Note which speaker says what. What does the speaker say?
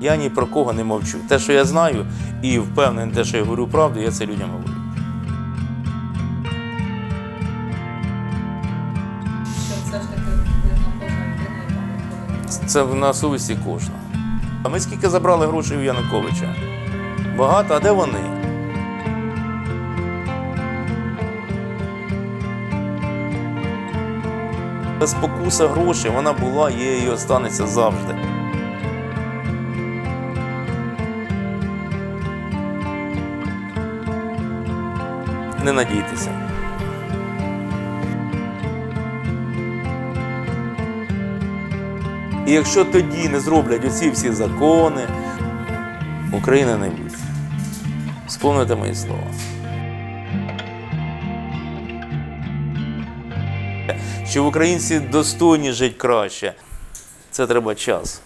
Speaker 1: Я ні про кого не мовчу. Те, що я знаю, і впевнений, те, що я говорю правду, я це людям говорю. Це на совісті кожна. А ми скільки забрали грошей у Януковича? Багато, а де вони? Спокуса грошей, вона була, є і останеться завжди. Не надійтеся. І якщо тоді не зроблять оці всі закони, Україна не буде. Сповнюйте мої слова. Що українці достойні жити краще, це треба час.